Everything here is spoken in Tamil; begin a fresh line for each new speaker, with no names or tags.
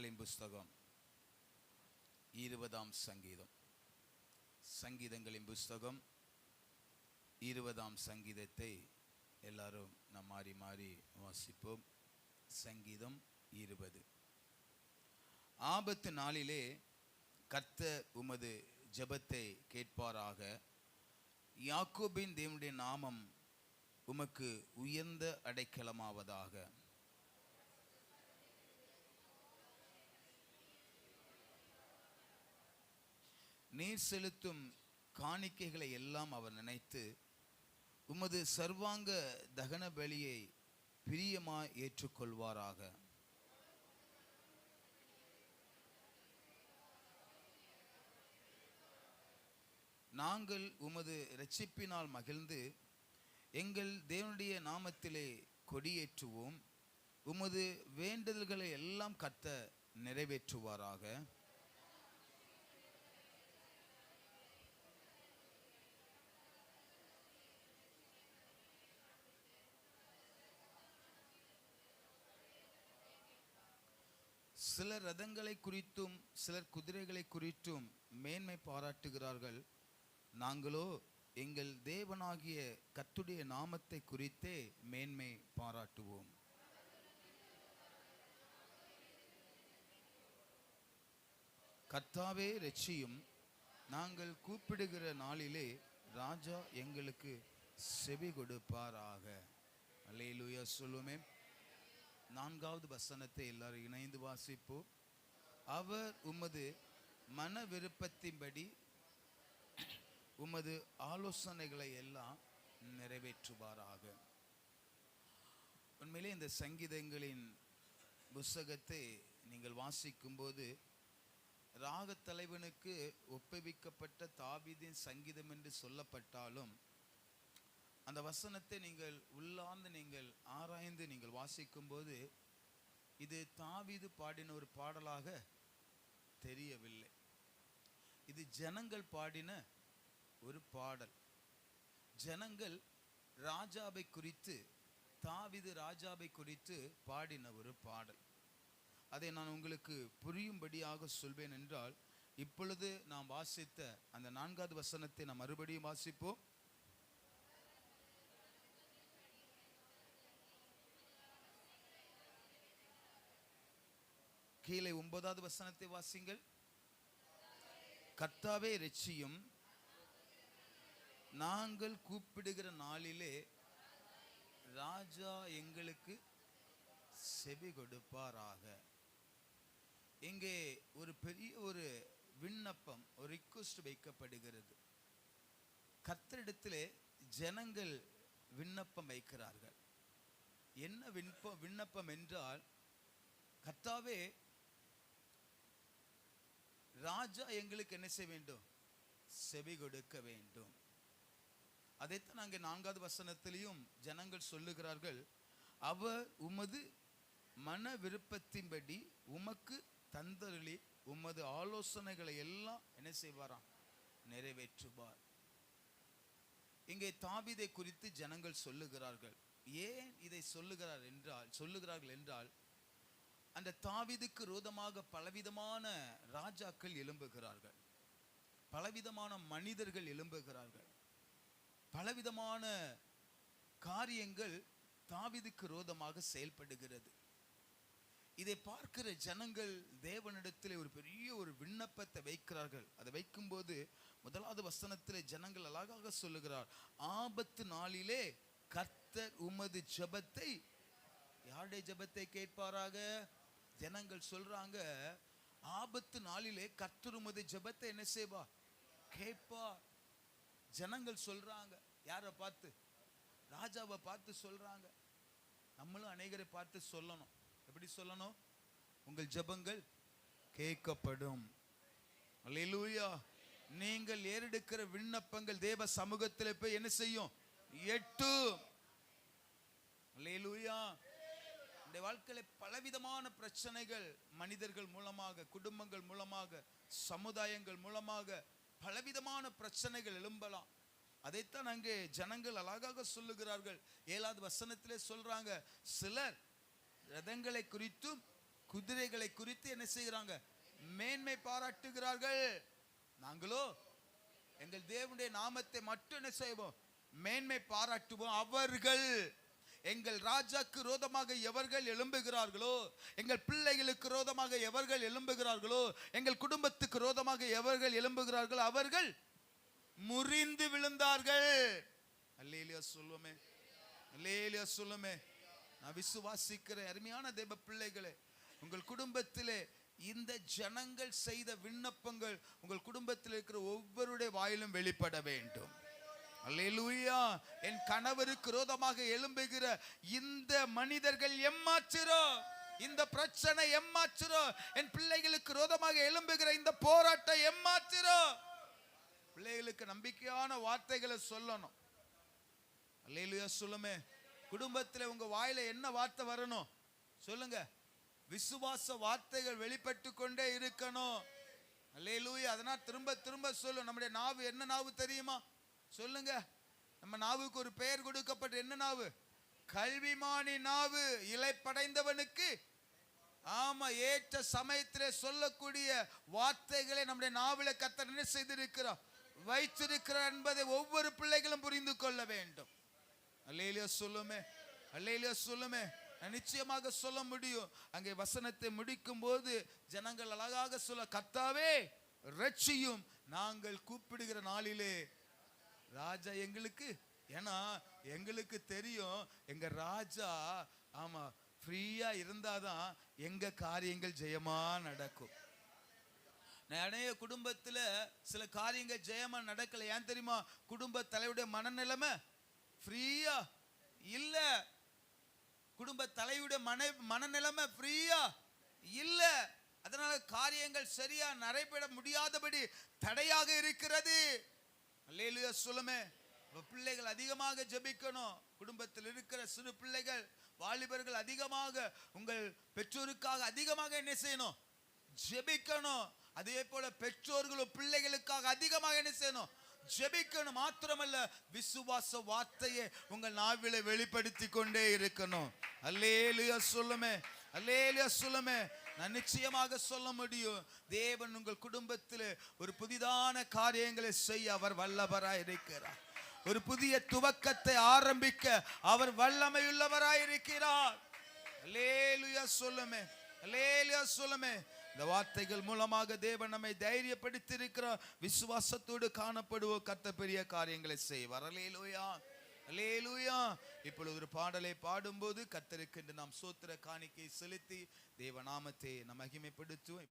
சங்கீதங்களின் புஸ்தகம். இருபதாம் சங்கீதம். சங்கீதங்களின் புஸ்தகம். இருபதாம் சங்கீதத்தை எல்லாரும் நாம் மாறி மாறி வாசிப்போம். சங்கீதம் இருபது. ஆபத்து நாளிலே கர்த்த உமது ஜெபத்தை கேட்பாராக. யாக்கோபின் தேவனுடைய நாமம் உமக்கு உயர்ந்த அடைக்கலமாவதாக. நீர் செலுத்தும் காணிக்கைகளை எல்லாம் அவர் நினைத்து உமது சர்வாங்க தகன பலியை பிரியமாய் ஏற்றுக்கொள்வாராக. நாங்கள் உமது இரட்சிப்பினால் மகிழ்ந்து எங்கள் தேவனுடைய நாமத்திலே கொடியேற்றுவோம். உமது வேண்டுதல்களை எல்லாம் கத்த நிறைவேற்றுவாராக. சிலர் ரதங்களை குறித்தும் சிலர் குதிரைகளை குறித்தும் மேன்மை பாராட்டுகிறார்கள். நாங்களோ எங்கள் தேவனாகிய கத்துடைய நாமத்தை குறித்தே மேன்மை பாராட்டுவோம். கர்த்தாவே ரெச்சியும் நாங்கள் கூப்பிடுகிற நாளிலே ராஜா எங்களுக்கு செவி கொடுப்பாராக. அல்லேலூயா சொல்லுமே. நான்காவது வசனத்தை எல்லாரும் இணைந்து வாசிப்போம் அவர் உமது மன விருப்பத்தின்படி உமது ஆலோசனைகளை எல்லாம் நிறைவேற்றுவாராக. உண்மையிலே இந்த சங்கீதங்களின் புஸ்தகத்தை நீங்கள் வாசிக்கும்போது ராகத்தலைவனுக்கு ஒப்புவிக்கப்பட்ட தாவீதின் சங்கீதம் என்று சொல்லப்பட்டாலும் அந்த வசனத்தை நீங்கள் உள்ளார்ந்து நீங்கள் ஆராய்ந்து நீங்கள் வாசிக்கும்போது இது தாவிது பாடின ஒரு பாடலாக தெரியவில்லை. இது ஜனங்கள் பாடின ஒரு பாடல். ஜனங்கள் ராஜாவை குறித்து தாவீது ராஜாவை குறித்து பாடின ஒரு பாடல். அதை நான் உங்களுக்கு புரியும்படியாக சொல்வேன் என்றால் இப்பொழுது நாம் வாசித்த அந்த நான்காவது வசனத்தை நாம் மறுபடியும் வாசிப்போம். கீழே ஒன்பதாவது வசனத்தை வாசிங்கள். கர்த்தாவே ரெச்சியும் நாங்கள் கூப்பிடுகிற நாளிலே ராஜா எங்களுக்கு செவி கொடுப்பாராக. இங்கே ஒரு பெரிய ஒரு விண்ணப்பம் ஒரு ரிக்வஸ்ட் வைக்கப்படுகிறது. கர்த்தரிடத்திலே ஜனங்கள் விண்ணப்பம் வைக்கிறார்கள். என்ன விண்ணப்பம் விண்ணப்பம் என்றால் கத்தாவே ராஜா எங்களுக்கு என்ன செய்ய வேண்டும்? செவி கொடுக்க வேண்டும். அதைத்தான் அங்கே நான்காவது வசனத்திலையும் ஜனங்கள் சொல்லுகிறார்கள். அவர் உமது மன விருப்பத்தின்படி உமக்கு தந்தருளி உமது ஆலோசனைகளை எல்லாம் என்ன செய்வாராம்? நிறைவேற்றுவார். இங்கே தாவிதை குறித்து ஜனங்கள் சொல்லுகிறார்கள். ஏன் இதை சொல்லுகிறார் என்றால் சொல்லுகிறார்கள் என்றால் அந்த தாவிதுக்கு ரோதமாக பலவிதமான ராஜாக்கள் எழும்புகிறார்கள். பலவிதமான மனிதர்கள் எழும்புகிறார்கள். பலவிதமான காரியங்கள் தாவிதுக்கு ரோதமாக செயல்படுகிறது. இதை பார்க்கிற ஜனங்கள் தேவனிடத்தில் ஒரு பெரிய ஒரு விண்ணப்பத்தை வைக்கிறார்கள். அதை வைக்கும்போது முதலாவது வசனத்தில் ஜனங்கள் அழகாக சொல்லுகிறார் ஆபத்து நாளிலே கர்த்தர் உமது ஜெபத்தை யாருடைய ஜெபத்தை கேட்பாராக? ஜனங்கள் சொல்றாங்க ஆபத்து நாளிலே கத்துருமது ஜபத்தை ஜெபத்தை என்ன செய்வா? கேட்பா. ஜனங்கள் சொல்றாங்க யாரை பார்த்து? ராஜாவை பார்த்து சொல்றாங்க. நம்மளும் அநேகரை பார்த்து சொல்லணும். எப்படி சொல்லணும்? உங்கள் ஜெபங்கள் கேட்கப்படும். அல்லேலூயா. நீங்கள் ஏறெடுக்கிற விண்ணப்பங்கள் தேவ சமூகத்தில் போய் என்ன செய்யும்? எட்டு அல்லேலூயா. இந்த வாழ்க்கையில் பலவிதமான பிரச்சனைகள் மனிதர்கள் மூலமாக குடும்பங்கள் மூலமாக சமுதாயங்கள் மூலமாக பலவிதமான பிரச்சனைகள் எழும்பலாம். அதைத்தான் அங்கே ஜனங்கள் அழகாக சொல்லுகிறார்கள். ஏழாவது வசனத்திலே சொல்கிறாங்க சிலர் ரதங்களை குறித்தும் குதிரைகளை குறித்து என்ன செய்கிறாங்க? மேன்மை பாராட்டுகிறார்கள். நாங்களோ எங்கள் தேவனுடைய நாமத்தை மட்டும் என்ன செய்வோம்? மேன்மை பாராட்டுவோம் அவர்கள். எங்கள் ராஜாக்கு ரோதமாக எவர்கள் எழும்புகிறார்களோ எங்கள் பிள்ளைகளுக்கு ரோதமாக எவர்கள் எழும்புகிறார்களோ எங்கள் குடும்பத்துக்கு ரோதமாக எவர்கள் எழும்புகிறார்களோ அவர்கள் முறிந்து விழுந்தார்கள். அல்லேலியா சொல்லுமே. அல்லேலியா சொல்லுமே. நான் விசுவாசிக்கிற அருமையான தேவ பிள்ளைகளே உங்கள் குடும்பத்திலே இந்த ஜனங்கள் செய்த விண்ணப்பங்கள் உங்கள் குடும்பத்தில் இருக்கிற ஒவ்வொருடைய வாயிலும் வெளிப்பட வேண்டும். அல்லேலூயா. என் கணவருக்கு விரோதமாக எழும்புகிற இந்த மனிதர்கள் எம்மாச்சிரோ? இந்த பிரச்சனை எம்மாச்சிரோ? என் பிள்ளைகளுக்கு விரோதமாக எழும்புகிற இந்த போராட்டம் எம்மாச்சிரோ? பிள்ளைகளுக்கு நம்பிக்கையான வார்த்தைகளை சொல்லணும். அல்லேலூயா சொல்லுமே. குடும்பத்துல உங்க வாயில என்ன வார்த்தை வரணும்? சொல்லுங்க. விசுவாச வார்த்தைகள் வெளிப்பட்டு கொண்டே இருக்கணும். அல்லேலூயா அதனால் திரும்ப திரும்ப சொல்லும் நம்முடைய நாவு என்ன நாவு தெரியுமா? சொல்லுங்க. நம்ம நாவுக்கு ஒரு பெயர் கொடுக்கப்பட்ட என்ன நாவு? கல்விமானி நாவு இலைப்படைந்தவனுக்கு ஆமா ஏற்ற சமயத்திலே சொல்லக்கூடிய வார்த்தைகளை நம்முடைய நாவில கத்தர் என்ன செய்திருக்கிறார்? வைத்திருக்கிறார் என்பதை ஒவ்வொரு பிள்ளைகளும் புரிந்து கொள்ள வேண்டும். அல்லேலியா சொல்லுமே. அல்லேலியா சொல்லுமே. நிச்சயமாக சொல்ல முடியும். அங்கே வசனத்தை முடிக்கும் போது ஜனங்கள் அழகாக சொல்ல கத்தாவே ரட்சியும் நாங்கள் கூப்பிடுகிற நாளிலே ராஜா எங்களுக்கு ஏன்னா எங்களுக்கு தெரியும் எங்க ராஜா ஆமா இருந்தால் இருந்தாதான் எங்க காரியங்கள் ஜெயமா நடக்கும். நிறைய குடும்பத்துல சில காரியங்கள் ஜெயமா நடக்கல. ஏன் தெரியுமா? குடும்ப தலைவருடைய மனநிலைமை ஃப்ரீயா இல்ல. குடும்ப தலையுடைய மன மனநிலைமை ஃப்ரீயா இல்ல. அதனால காரியங்கள் சரியா நடைபெற முடியாதபடி தடையாக இருக்கிறது. அல்லேலுயா சொல்லுமே. பிள்ளைகள் அதிகமாக ஜெபிக்கணும். குடும்பத்தில் இருக்கிற சிறு பிள்ளைகள் வாலிபர்கள் அதிகமாக உங்கள் பெற்றோருக்காக அதிகமாக என்ன செய்யணும்? ஜெபிக்கணும். அதே போல பெற்றோர்களும் பிள்ளைகளுக்காக அதிகமாக என்ன செய்யணும்? ஜெபிக்கணும். மாத்திரமல்ல விசுவாச வார்த்தையை உங்கள் நாவில வெளிப்படுத்தி கொண்டே இருக்கணும். அல்லேலுயா சொல்லுமே. அல்லேலுயா சொல்லுமே. நான் நிச்சயமாக சொல்ல முடியும். தேவன் உங்கள் குடும்பத்தில் ஒரு புதிதான காரியங்களை செய்ய அவர் வல்லவராய் இருக்கிறார் ஒரு புதிய துவக்கத்தை ஆரம்பிக்க அவர் வல்லமையுள்ளவராய் இருக்கிறார் அல்லேலுயா சொல்லுமே. லேலுயா சொல்லுமே. இந்த வார்த்தைகள் மூலமாக தேவன் நம்மை தைரியப்படுத்தி இருக்கிறார் விசுவாசத்தோடு காணப்படுவோம் கத்த பெரிய காரியங்களை செய்வார். அலேலுயா அல்லேலூயா இப்பொழுது ஒரு பாடலை பாடும்போது கத்தருக்கு நாம் சோத்திர காணிக்கை செலுத்தி தேவ நாமத்தை நாம் மகிமைப்படுத்துவோம்.